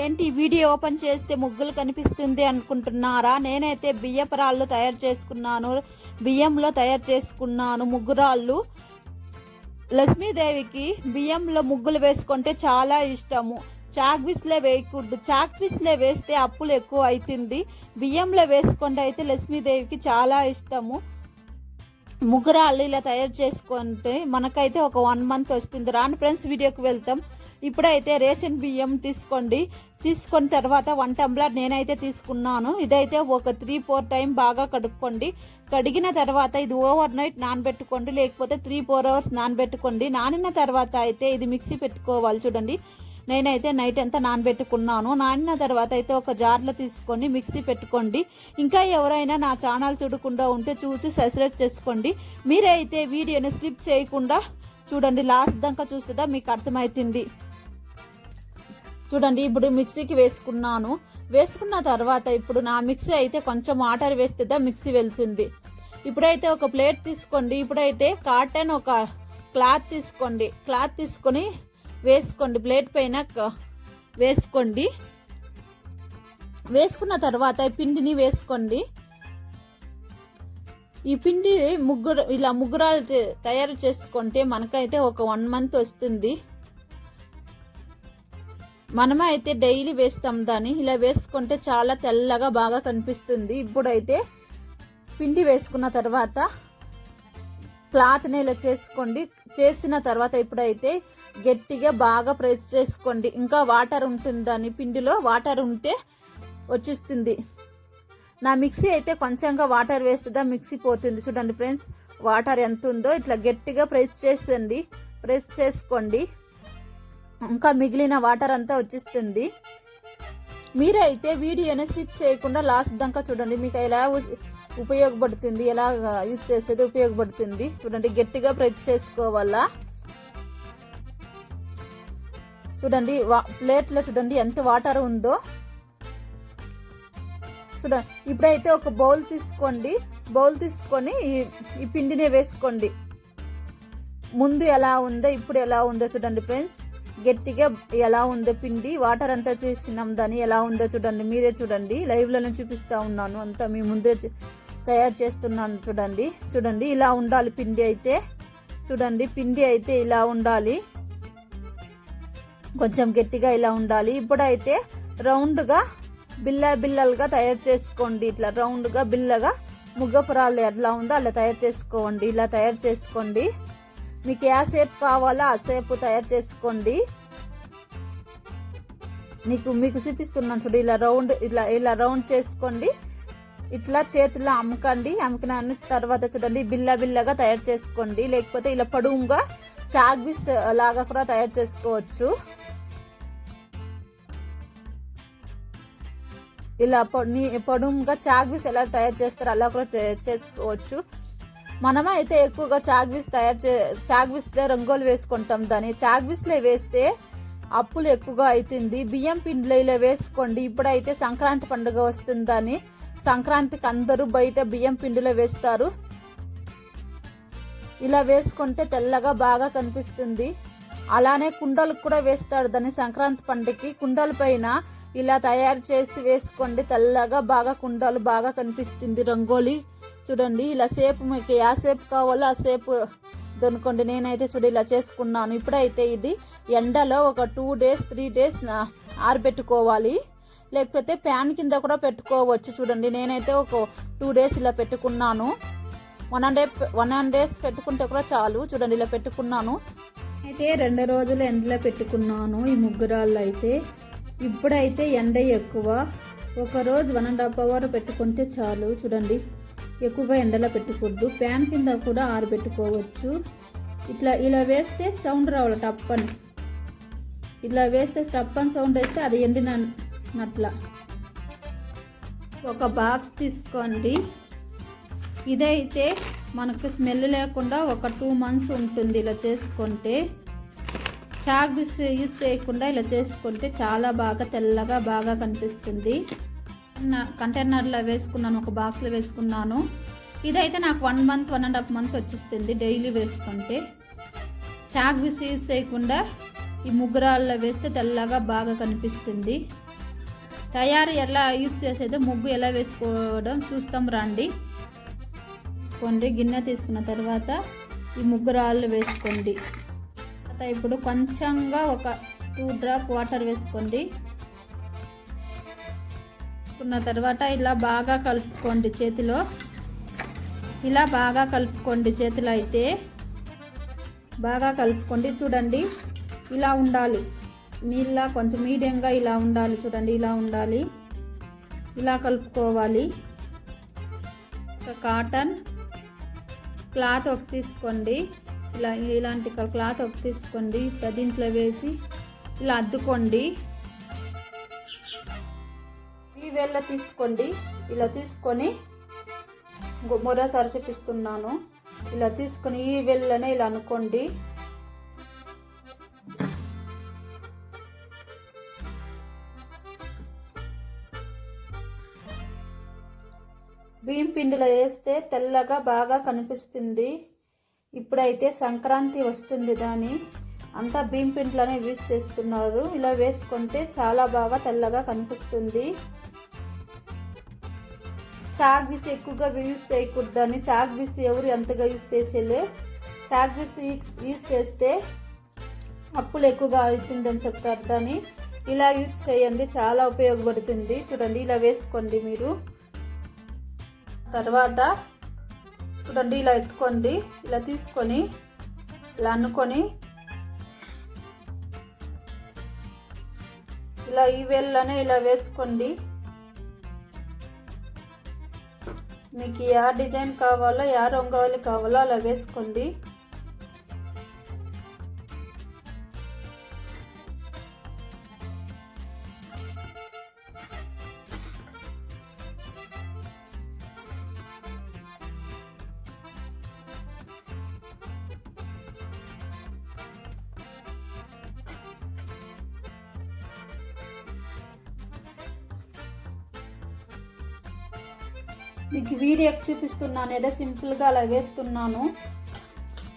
ఏంటి video open చేస్తే ముగ్గులు కనిపిస్తుంది అనుకుంటున్నారా? నేనైతే బియ్యపు రాళ్ళు తయారు చేసుకున్నాను. బియ్యంలో తయారు చేసుకున్నాను ముగ్గురాళ్ళు లక్ష్మీదేవికి బియ్యంలో ముగ్గులు వేసుకుంటే చాలా ఇష్టము. చాక్ పీస్లే వేయకూడదు. చాక్ పీస్లే వేస్తే అప్పులు ఎక్కువ అవుతుంది బియ్యంలో వేసుకుంటే అయితే లక్ష్మీదేవికి చాలా ఇష్టము. ముగ్గురాళ్ళు ఇలా తయారు చేసుకుంటే మనకైతే ఒక వన్ మంత్ వస్తుంది. రాని ఫ్రెండ్స్ వీడియోకి వెళ్తాం. ఇప్పుడైతే రేషన్ బియ్యం తీసుకోండి. తీసుకున్న తర్వాత వన్ టంబ్లర్ నేనైతే తీసుకున్నాను. ఇదైతే ఒక త్రీ ఫోర్ టైం బాగా కడుక్కోండి. కడిగిన తర్వాత ఇది ఓవర్ నైట్ నానబెట్టుకోండి. లేకపోతే త్రీ ఫోర్ అవర్స్ నానబెట్టుకోండి. నానిన తర్వాత అయితే ఇది మిక్సీ పెట్టుకోవాలి చూడండి. నేనైతే నైట్ అంతా నానబెట్టుకున్నాను. నానిన తర్వాత అయితే ఒక జార్లో తీసుకొని మిక్సీ పెట్టుకోండి. ఇంకా ఎవరైనా నా ఛానల్ చూడకుండా ఉంటే చూసి సబ్స్క్రైబ్ చేసుకోండి. మీరైతే వీడియోని స్లిప్ చేయకుండా చూడండి. లాస్ట్ దాకా చూస్తుందా మీకు అర్థమవుతుంది చూడండి ఇప్పుడు మిక్సీకి వేసుకున్నాను. వేసుకున్న తర్వాత ఇప్పుడు నా మిక్సీ అయితే కొంచెం వాటర్ వేస్తే మిక్సీ వెళ్తుంది. ఇప్పుడైతే ఒక ప్లేట్ తీసుకోండి. ఇప్పుడైతే కాటన్ ఒక క్లాత్ తీసుకోండి. క్లాత్ తీసుకొని వేసుకోండి. ప్లేట్ పైన వేసుకోండి. వేసుకున్న తర్వాత పిండిని వేసుకోండి. ఈ పిండి ముగ్గురు ఇలా ముగ్గురాలు తయారు చేసుకుంటే మనకైతే ఒక వన్ మంత్ వస్తుంది. మనమే అయితే డైలీ వేస్తాం దాన్ని. ఇలా వేసుకుంటే చాలా తెల్లగా బాగా కనిపిస్తుంది. ఇప్పుడైతే పిండి వేసుకున్న తర్వాత క్లాత్ని ఇలా చేసుకోండి. చేసిన తర్వాత ఇప్పుడైతే గట్టిగా బాగా ప్రెస్ చేసుకోండి. ఇంకా వాటర్ ఉంటుందని పిండిలో. వాటర్ ఉంటే వచ్చేస్తుంది. నా మిక్సీ అయితే కొంచెంగా వాటర్ వేస్తుందా మిక్సీ పోతుంది. చూడండి ఫ్రెండ్స్ వాటర్ ఎంత ఉందో. ఇట్లా గట్టిగా ప్రెస్ చేసండి ప్రెస్ చేసుకోండి. ఇంకా మిగిలిన వాటర్ అంతా వచ్చేస్తుంది. మీరైతే వీడియోని స్కిప్ చేయకుండా లాస్ట్ దాకా చూడండి. మీకు ఎలా ఉపయోగపడుతుంది ఎలా యూజ్ చేసేది ఉపయోగపడుతుంది. చూడండి గట్టిగా ప్రెస్ చేసుకోవాలా? చూడండి వా- ప్లేట్లో చూడండి ఎంత వాటర్ ఉందో. చూడండి ఇప్పుడైతే ఒక బౌల్ తీసుకోండి. బౌల్ తీసుకొని ఈ- ఈ పిండిని వేసుకోండి. ముందు ఎలా ఉందో ఇప్పుడు ఎలా ఉందో చూడండి ఫ్రెండ్స్ గట్టిగా ఎలా ఉందో పిండి వాటర్ అంతా తీసినాం దాన్ని ఎలా ఉందో చూడండి. మీరే చూడండి. లైవ్లోనే చూపిస్తా ఉన్నాను. అంతా మీ ముందే తయారు చేస్తున్నాను చూడండి. చూడండి ఇలా ఉండాలి పిండి అయితే. చూడండి పిండి అయితే ఇలా ఉండాలి. కొంచెం గట్టిగా ఇలా ఉండాలి. ఇప్పుడైతే రౌండ్గా బిల్ల బిల్లలుగా తయారు చేసుకోండి. ఇట్లా రౌండ్గా బిల్లగా ముగ్గపురాలు ఎట్లా ఉందో అలా తయారు చేసుకోండి. ఇలా తయారు చేసుకోండి. మీకు ఏ సేపు కావాలో ఆ సేపు తయారు చేసుకోండి. నీకు మీకు చూపిస్తున్నాను చూడు ఇలా రౌండ్ ఇలా ఇలా రౌండ్ చేసుకోండి. ఇట్లా చేతిలో అమ్మకండి. అమ్ముకున్న తర్వాత చూడండి బిల్ల బిల్లగా తయారు చేసుకోండి. లేకపోతే ఇలా పొడువుగా చాక్బీస్ లాగా కూడా తయారు చేసుకోవచ్చు. ఇలా పొ- నీ పొడుముగా చాక్బీస్ ఎలా తయారు చేస్తారో అలా కూడా చేసుకోవచ్చు. మనమైతే అయితే ఎక్కువగా చాక్బీస్ తయారు చే చాక్బీస్లో రంగోలు వేసుకుంటాం దాన్ని. చాక్బీస్లో వేస్తే అప్పులు ఎక్కువగా అవుతుంది బియ్యం పిండిలో ఇలా వేసుకోండి. ఇప్పుడైతే సంక్రాంతి పండుగ వస్తుందని సంక్రాంతికి అందరూ బయట బియ్యం పిండిలో వేస్తారు. ఇలా వేసుకుంటే తెల్లగా బాగా కనిపిస్తుంది. అలానే కుండలకు కూడా వేస్తాడు దాన్ని సంక్రాంతి పండుగకి. కుండల పైన ఇలా తయారు చేసి వేసుకోండి. తెల్లగా బాగా కుండలు బాగా కనిపిస్తుంది రంగోలి. చూడండి ఇలా సేపు మీకు యా సేపు కావాలో ఆ సేపు దొనుకోండి. నేనైతే చూడు ఇలా చేసుకున్నాను. ఇప్పుడైతే ఇది ఎండలో ఒక టూ డేస్ త్రీ డేస్ ఆరబెట్టుకోవాలి. లేకపోతే ప్యాన్ కింద కూడా పెట్టుకోవచ్చు చూడండి. నేనైతే ఒక టూ డేస్ ఇలా పెట్టుకున్నాను. One hundred one and days పెట్టుకుంటే కూడా చాలు. చూడండి ఇలా పెట్టుకున్నాను. అయితే రెండు రోజులు ఎండలో పెట్టుకున్నాను ఈ ముగ్గురాళ్ళు అయితే. ఇప్పుడైతే ఎండ ఎక్కువ. ఒక రోజు వన్ అండ్ హాఫ్ అవర్ పెట్టుకుంటే చాలు. చూడండి. ఎక్కువగా ఎండలో పెట్టకూడదు ఫ్యాన్ కింద కూడా ఆరబెట్టుకోవచ్చు. ఇట్లా ఇలా వేస్తే సౌండ్ రావాలి టప్పని. ఇట్లా వేస్తే టప్పని సౌండ్ వేస్తే అది ఎండినట్ల. ఒక బాక్స్ తీసుకోండి. ఇదైతే మనకు స్మెల్ లేకుండా ఒక టూ మంత్స్ ఉంటుంది ఇలా చేసుకుంటే. చాక్ యూజ్ చేయకుండా ఇలా చేసుకుంటే చాలా బాగా తెల్లగా బాగా కనిపిస్తుంది. నా కంటైనర్లో వేసుకున్నాను ఒక బాక్స్లో వేసుకున్నాను. ఇదైతే నాకు one month one and half month వచ్చేస్తుంది డైలీ వేసుకుంటే. చాక్ బిస్ యూజ్ చేయకుండా ఈ ముగ్గురాల్లో వేస్తే తెల్లగా బాగా కనిపిస్తుంది. తయారు ఎలా యూజ్ చేసేదో ముగ్గు ఎలా వేసుకోవడం చూస్తాం రండి. వేసుకోండి గిన్నె తీసుకున్న తర్వాత ఈ ముగ్గురాళ్ళు వేసుకోండి. తర్వాత ఇప్పుడు కొంచెంగా ఒక టూ డ్రాప్ వాటర్ వేసుకోండి. వేసుకున్న తర్వాత ఇలా బాగా కలుపుకోండి చేతిలో. ఇలా బాగా కలుపుకోండి చేతిలో అయితే బాగా కలుపుకోండి. చూడండి ఇలా ఉండాలి. నీళ్ళ కొంచెం మీడియంగా ఇలా ఉండాలి. చూడండి ఇలా ఉండాలి. ఇలా కలుపుకోవాలి. ఒక కాటన్ క్లాత్ ఒక తీసుకోండి. ఇలా ఇలాంటి క్లాత్ ఒక తీసుకోండి. దీంట్లో వేసి ఇలా అద్దుకోండి. వేళ్ళ తీసుకోండి. ఇలా తీసుకొని మరోసారి చూపిస్తున్నాను ఇలా తీసుకొని ఈ వేళ్ళనే ఇలా అనుకోండి. బియ్యం పిండిలో వేస్తే తెల్లగా బాగా కనిపిస్తుంది. ఇప్పుడైతే సంక్రాంతి వస్తుంది దాని. అంతా బియ్యం పిండిలోనే యూజ్ చేస్తున్నారు ఇలా వేసుకుంటే చాలా బాగా తెల్లగా కనిపిస్తుంది. చాక్ బీస్ ఎక్కువగా యూజ్ దాన్ని చాక్ బీస్ ఎవరు ఎంతగా యూజ్ చేసేలే చాక్ బీసి యూజ్ చేస్తే అప్పులు ఎక్కువగా అవుతుందని చెప్తారు. దాన్ని ఇలా యూజ్ చేయండి. చాలా ఉపయోగపడుతుంది. చూడండి ఇలా వేసుకోండి మీరు. తర్వాత చూడండి ఇలా ఎత్తుకోండి. ఇలా తీసుకొని ఇలా అనుకొని ఇలా ఈ వేళ్ళనే ఇలా వేసుకోండి. మీకు యా డిజైన్ కావాలో యా రంగోలి కావాలో అలా వేసుకోండి. మీకు వీడియో చూపిస్తున్నాను ఏదో సింపుల్గా అలా వేస్తున్నాను.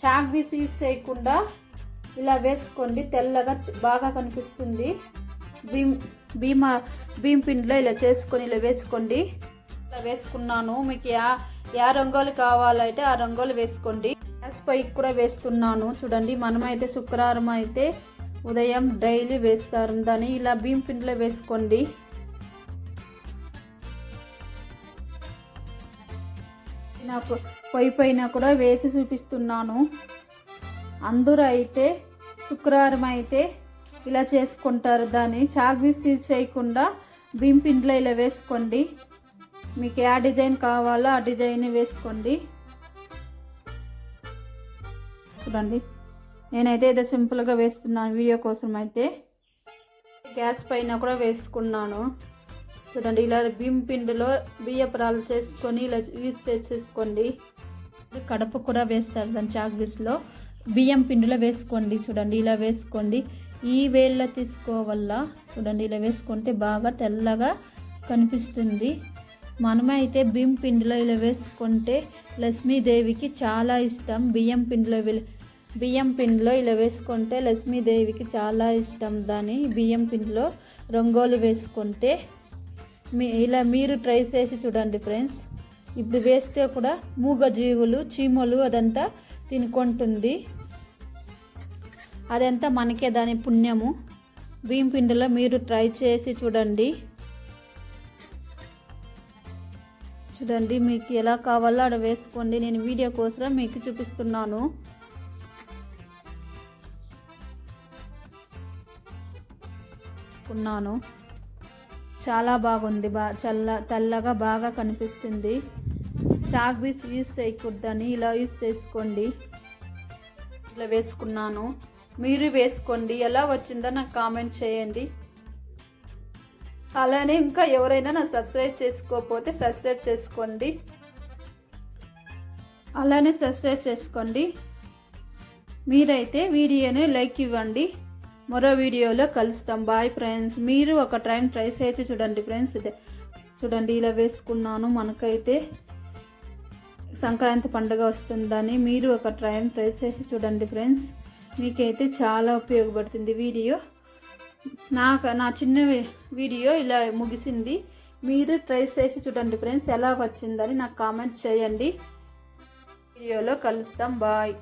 చాక్ బీస్ యూస్ చేయకుండా ఇలా వేసుకోండి తెల్లగా బాగా కనిపిస్తుంది. భీమ్ భీమా భీమ్ పిండిలో ఇలా చేసుకొని ఇలా వేసుకోండి. ఇలా వేసుకున్నాను మీకు యా యా రంగోలు కావాలంటే ఆ రంగులు వేసుకోండి. గ్యాస్ పైకి కూడా వేస్తున్నాను చూడండి మనమైతే శుక్రవారం అయితే ఉదయం డైలీ వేస్తారు దాన్ని. ఇలా భీమ్ పిండిలో వేసుకోండి. నాకు పొయ్యి పైన కూడా వేసి చూపిస్తున్నాను. అందరూ అయితే శుక్రవారం అయితే ఇలా చేసుకుంటారు. దాన్ని చాక్బీస్ యూజ్ చేయకుండా భీమ్ పిండిలో ఇలా వేసుకోండి. మీకు ఏ డిజైన్ కావాలో ఆ డిజైన్ వేసుకోండి. చూడండి. నేనైతే ఏదో సింపుల్గా వేస్తున్నాను. వీడియో కోసం అయితే గ్యాస్ పైన కూడా వేసుకున్నాను. చూడండి ఇలా బియ్యం పిండిలో బియ్యపురాలు చేసుకొని ఇలా యూజ్ చేసేసుకోండి. కడప కూడా వేస్తారు దాని చాక్బీస్లో బియ్యం పిండిలో వేసుకోండి చూడండి ఇలా వేసుకోండి. ఈ వేళ్ళ తీసుకోవల్ల చూడండి ఇలా వేసుకుంటే బాగా తెల్లగా కనిపిస్తుంది. మనమైతే బియ్యం పిండిలో ఇలా వేసుకుంటే లక్ష్మీదేవికి చాలా ఇష్టం. బియ్యం పిండిలో బియ్యం పిండిలో ఇలా వేసుకుంటే లక్ష్మీదేవికి చాలా ఇష్టం దాని. బియ్యం పిండిలో రంగోలు వేసుకుంటే మీ ఇలా మీరు ట్రై చేసి చూడండి ఫ్రెండ్స్ ఇప్పుడు వేస్తే కూడా మూగ జీవులు చీమలు అదంతా తినుకుంటుంది అదంతా మనకే దాని పుణ్యము. బియ్యం పిండిలో మీరు ట్రై చేసి చూడండి. చూడండి మీకు ఎలా కావాలో అక్కడ వేసుకోండి. నేను వీడియో కోసం మీకు చూపిస్తున్నాను. ఉన్నాను. చాలా బాగుంది. బా చల్ల తెల్లగా బాగా కనిపిస్తుంది. చాక్ బీస్ యూస్ చేయకూడదని ఇలా యూస్ చేసుకోండి. ఇలా వేసుకున్నాను. మీరు వేసుకోండి. ఎలా వచ్చిందో నాకు కామెంట్ చేయండి. అలానే ఇంకా ఎవరైనా నా సబ్స్క్రైబ్ చేసుకోకపోతే సబ్స్క్రైబ్ చేసుకోండి. అలానే సబ్స్క్రైబ్ చేసుకోండి. మీరైతే వీడియోని లైక్ ఇవ్వండి. మరో వీడియోలో కలుస్తాం. బాయ్ ఫ్రెండ్స్ మీరు ఒక టైం ట్రై చేసి చూడండి ఫ్రెండ్స్ ఇదే. చూడండి ఇలా వేసుకున్నాను. మనకైతే సంక్రాంతి పండుగ వస్తుందని మీరు ఒక ట్రైన్ ట్రై చేసి చూడండి ఫ్రెండ్స్ మీకైతే చాలా ఉపయోగపడుతుంది వీడియో. నాకు నా చిన్న వీడియో ఇలా ముగిసింది. మీరు ట్రై చేసి చూడండి ఫ్రెండ్స్ ఎలా వచ్చిందని నాకు కామెంట్ చేయండి. వీడియోలో కలుస్తాం. బాయ్